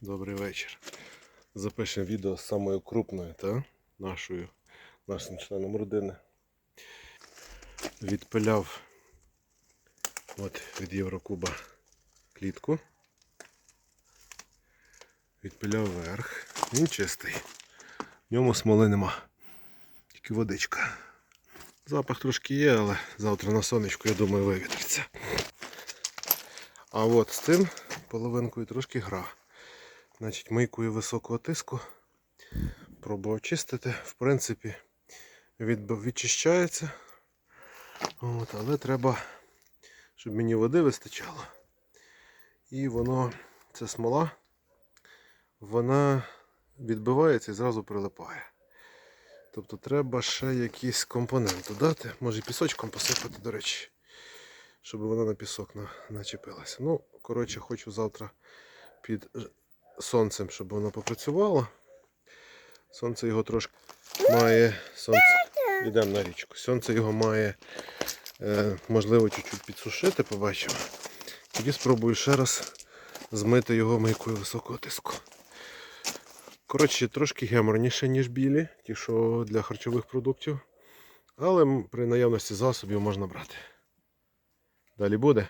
Добрий вечір. Запишемо відео з самою крупною та нашою, нашим членом родини. Відпиляв от від Єврокуба клітку. Відпиляв верх. Він чистий. В ньому смоли нема. Тільки водичка. Запах трошки є, але завтра на сонечку, я думаю, вивітриться. А от з цим половинкою трошки гра. Значить, мийкою високого тиску. Пробував чистити. В принципі, відчищається. От, але треба, щоб мені води вистачало. І воно, це смола, вона відбивається і зразу прилипає. Тобто треба ще якийсь компонент додати. Може пісочком посипати, до речі, щоб вона на пісок на, начепилася. Ну, коротше, хочу завтра під сонцем, щоб воно попрацювало. Сонце його трошки має. Сонце. Йдемо на річку. Сонце його має, е, можливо, чуть-чуть підсушити, побачимо. Тоді спробую ще раз змити його мийкою високого тиску. Коротше, трошки геморніше, ніж білі, ті, що для харчових продуктів. Але при наявності засобів можна брати. Далі буде.